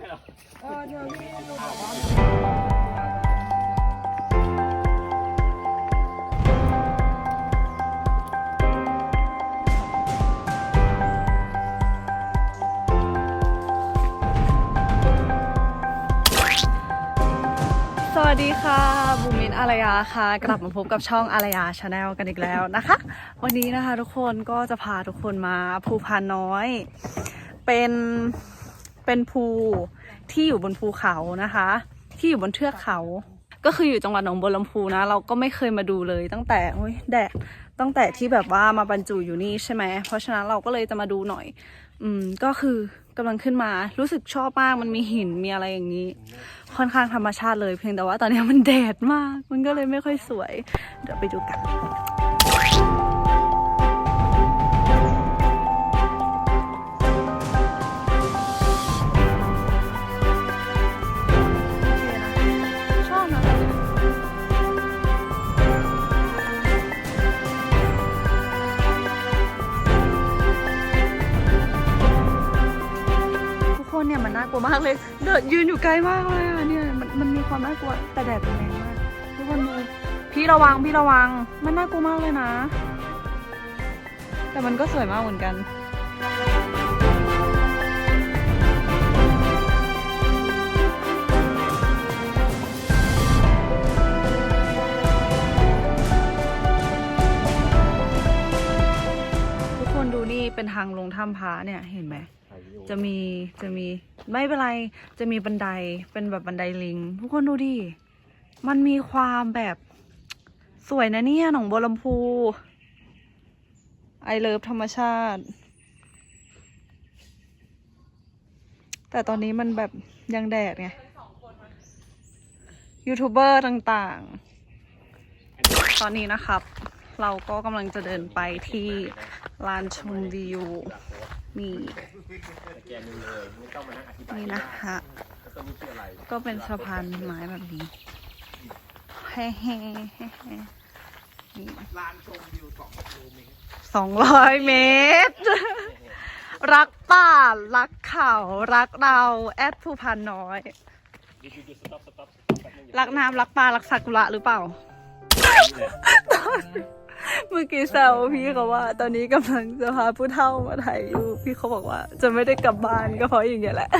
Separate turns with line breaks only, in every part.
สวัสดีค่ะบูมินอารยาค่ะ กลับมาพบกับช่องอารยาชาแนลกันอีกแล้วนะคะ วันนี้นะคะทุกคนก็จะพาทุกคนมาภูพานน้อย เป็น เป็นภูที่อยู่บนภูเขานะคะ ที่อยู่บนเทือกเขา ก็คืออยู่จังหวัดหนองบัวลำพูนะ เราก็ไม่เคยมาดูเลยตั้งแต่โอ้ยแดดตั้งแต่ที่แบบว่ามาบรรจุอยู่นี่ใช่ไหมเพราะฉะนั้นเราก็เลยจะมาดูหน่อย อืมก็คือกำลังขึ้นมารู้สึกชอบมากมันมีหินมีอะไรอย่างนี้ ค่อนข้างธรรมชาติเลยเพียงแต่ว่าตอนนี้มันแดดมาก มันก็เลยไม่ค่อยสวย เดี๋ยวไปดูกัน คนเนี่ยมันน่ากลัวมากเลย เดินยืนอยู่ไกลมากเลยอะเนี่ยมันมันมีความน่ากลัวแต่แดดแรงมากทุกคนดูพี่ระวังพี่ระวังมันน่ากลัวมากเลยนะ แต่มันก็สวยมากเหมือนกันทุกคนดูนี่เป็นทางลงถ้ำพระเนี่ยเห็นไหม จะมีจะมีไม่เป็นไรจะมีบันไดเป็นแบบบันไดลิง ทุกคนดูดิมันมีความแบบสวยนะเนี่ยหนองบัวลำพูไอเลิฟธรรมชาติ แต่ตอนนี้มันแบบยังแดดไงยูทูบเบอร์ต่างๆ ตอนนี้นะครับ เราก็กำลังจะเดินไปที่ลานชมวิว นี่
แกนึงเลยไม่ต้องมานั่งอธิบาย
นี่นะคะ
แล้วก็รู้ชื่ออะไร
ก็เป็นสะพานไม้แบบนี้เฮ้เฮ้เฮ้เฮ้นี่
ลานชมวิวสองกิโลเมตร
สองร้อยเมตร รักป่า รักเขา รักเรา แอดภูพานน้อย
หยุดหยุดหยุดสต็อปสต็อปแป๊บนึง
รักน้ำรักปลา รักซากุระหรือเปล่า เมื่อกี้แซวพี่เขาว่า ตอนนี้กำลังจะพาผู้เฒ่ามาถ่ายรูปพี่เขาบอกว่า จะไม่ได้กลับบ้านก็เพราะอย่างเงี้ยแหละ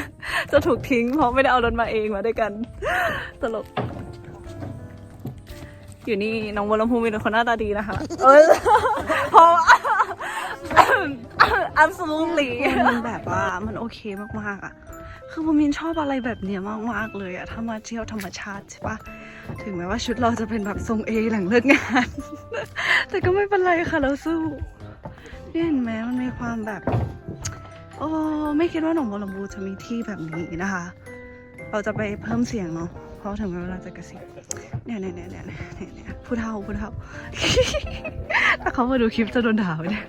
จะถูกทิ้งเพราะไม่ได้เอารถมาเองมาด้วยกัน ตลก อยู่นี่น้องวรลำพูมีแต่คนหน้าตาดีนะคะ เออเพราะ absolutely มันแบบว่ามันโอเคมากๆอะ คือบูมินชอบอะไรแบบเนี้ยมากๆเลยอะถ้ามาเที่ยวธรรมชาติใช่ปะ ถึงแม้ว่าชุดเราจะเป็นแบบทรงเอหลังเลิกงาน แต่ก็ไม่เป็นไรค่ะเราสู้เนี่ยเห็นไหมมันมีความแบบ โอ้ไม่คิดว่าหนองบัวลำพูจะมีที่แบบนี้นะคะ เราจะไปเพิ่มเสียงเนาะเพราะถึงเวลาจะกระซิบเนี่ยเนี่ยเนี่ยเนี่ยเนี่ยเนี่ยผู้เฒ่าผู้เฒ่าถ้าเขามาดูคลิปจะโดนด่าเนี่ย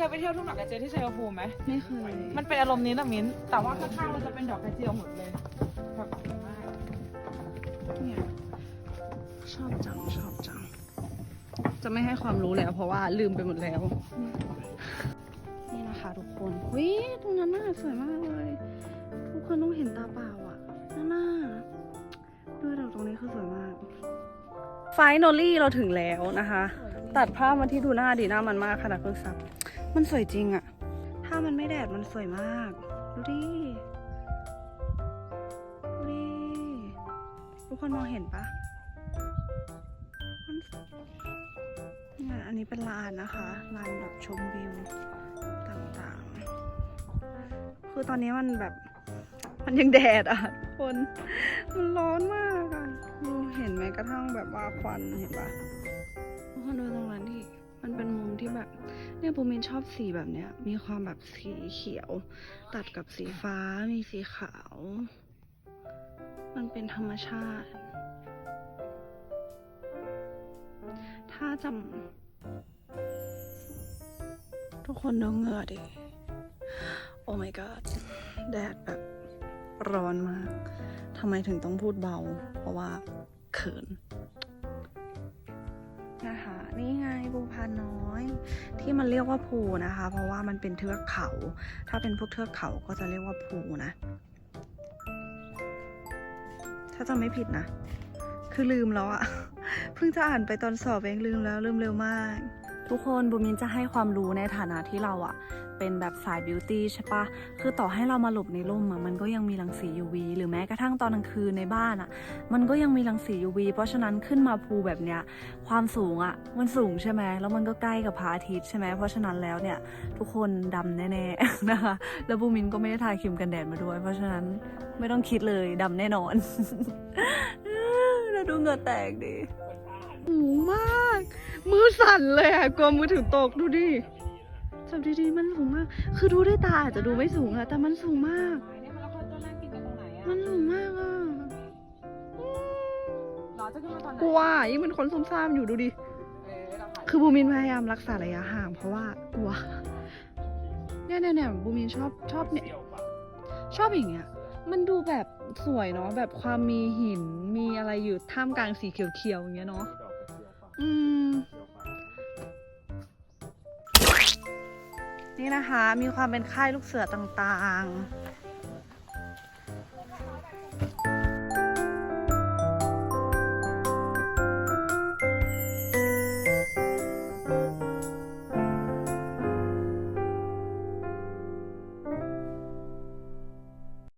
เธอเคยไปเที่ยวทุ่งดอกกระเจียวที่ชัยภูมิไหม
ไม่เคย
มันเป็นอารมณ์นี้นะมิ้น แต่ว่าข้างๆมันจะเป็นดอกกระเจียวหมดเลยแบบสวยมาก
เนี่ยชอบจังชอบจัง จะไม่ให้ความรู้แล้วเพราะว่าลืมไปหมดแล้ว นี่นะคะทุกคนวิตรงนั้นน่าสวยมากเลย ทุกคนต้องเห็นตาเปล่าอะนั่นน่าด้วยดอกตรงนี้คือสวยมาก ไฟนอลลี่เราถึงแล้วนะคะ ตัดภาพมาที่ดูหน้าดีหน้ามันมากขนาดเพิ่งซับมันสวยจริงอะถ้ามันไม่แดดมันสวยมาก ดูดิ ดูดิ ทุกคนมองเห็นปะมันเนี่ยอันนี้เป็นลานนะคะ ลานแบบชมวิวต่างๆ คือตอนนี้มันแบบ มันยังแดดอะทุกคน มันร้อนมากอะดูเห็นไหมกระทั่งแบบว่าควันเห็นปะ ทุกคนดูตรงนั้นดิมันเป็นมุมที่แบบ เนี่ยปูมินชอบสีแบบเนี้ย มีความแบบสีเขียว ตัดกับสีฟ้ามีสีขาว มันเป็นธรรมชาติ ถ้าจำทุกคนดูเหงื่อดิ โอ้ my god แดดแบบร้อนมากทำไมถึงต้องพูดเบา เพราะว่าเขิน นะคะ นี่ไงภูพานน้อย ที่มันเรียกว่าภูนะคะ เพราะว่ามันเป็นเทือกเขา ถ้าเป็นพวกเทือกเขาก็จะเรียกว่าภูนะ ถ้าจำไม่ผิดนะ คือลืมแล้วอะเพิ่งจะอ่านไปตอนสอบเองลืมแล้วลืมเร็วมาก ทุกคนบูมินจะให้ความรู้ในฐานะที่เราอะเป็นแบบสายบิวตี้ใช่ปะคือต่อให้เรามาหลบในร่มอะมันก็ยังมีรังสี UV หรือแม้กระทั่งตอนกลางคืนในบ้านอะมันก็ยังมีรังสี UV เพราะฉะนั้นขึ้นมาภูแบบเนี้ยความสูงอะมันสูงใช่ไหมแล้วมันก็ใกล้กับพระอาทิตย์ใช่ไหมเพราะฉะนั้นแล้วเนี่ยทุกคนดำแน่ๆนะคะแล้วบูมินก็ไม่ได้ทาครีมกันแดดมาด้วย เพราะฉะนั้นไม่ต้องคิดเลยดำแน่นอนแล้วดูเหงื่อแตกดิ สูงมาก มือสั่นเลยอะกลัวมือถือตกดูดิจับดีๆมันสูงมาก คือดูด้วยตาอาจจะดูไม่สูงอะแต่มันสูงมาก
เนี่ยแล้วเขาจะนั่งกินกันตรงไหนอะ
มันสูงมากอะ
เราจะขึ้นมาตอนไหน
กลัวยิ่งเป็นคนซุ่มซ่ามอยู่ดูดิ
เออเราถ่าย
คือบูมินพยายามรักษาระยะห่างเพราะว่ากลัว เนี่ยเนี่ยเนี่ยบูมินชอบชอบเนี่ย
เที่ยวปะ
ชอบอย่างเงี้ย มันดูแบบสวยเนาะแบบความมีหินมีอะไรอยู่ท่ามกลางสีเขียวๆอย่างเงี้ยเนาะ
ด อื
ม นี่นะคะ มีความเป็นค่ายลูกเสือต่างๆ